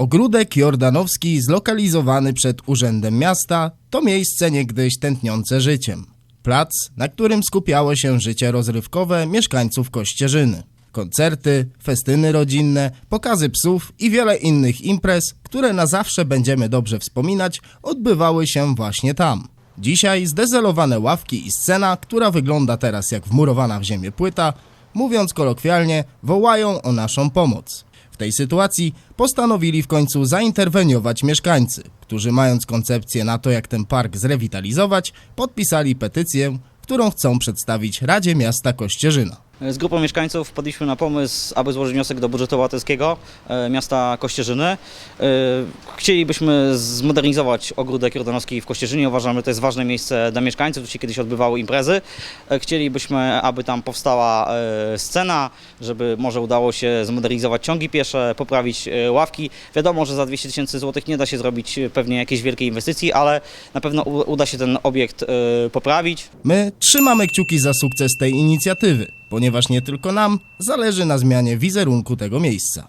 Ogródek Jordanowski, zlokalizowany przed Urzędem Miasta, to miejsce niegdyś tętniące życiem. Plac, na którym skupiało się życie rozrywkowe mieszkańców Kościerzyny. Koncerty, festyny rodzinne, pokazy psów i wiele innych imprez, które na zawsze będziemy dobrze wspominać, odbywały się właśnie tam. Dzisiaj zdezelowane ławki i scena, która wygląda teraz jak wmurowana w ziemię płyta, mówiąc kolokwialnie, wołają o naszą pomoc. Tej sytuacji postanowili w końcu zainterweniować mieszkańcy, którzy mając koncepcję na to, jak ten park zrewitalizować, podpisali petycję, którą chcą przedstawić Radzie Miasta Kościerzyna. Z grupą mieszkańców wpadliśmy na pomysł, aby złożyć wniosek do budżetu obywatelskiego e, miasta Kościerzyny. E, Chcielibyśmy zmodernizować ogródek jordanowski w Kościerzynie. Uważamy, że to jest ważne miejsce dla mieszkańców. Tu się kiedyś odbywały imprezy. E, Chcielibyśmy, aby tam powstała scena, żeby może udało się zmodernizować ciągi piesze, poprawić ławki. Wiadomo, że za 200 tysięcy złotych nie da się zrobić pewnie jakiejś wielkiej inwestycji, ale na pewno uda się ten obiekt poprawić. My trzymamy kciuki za sukces tej inicjatywy, ponieważ nie tylko nam zależy na zmianie wizerunku tego miejsca.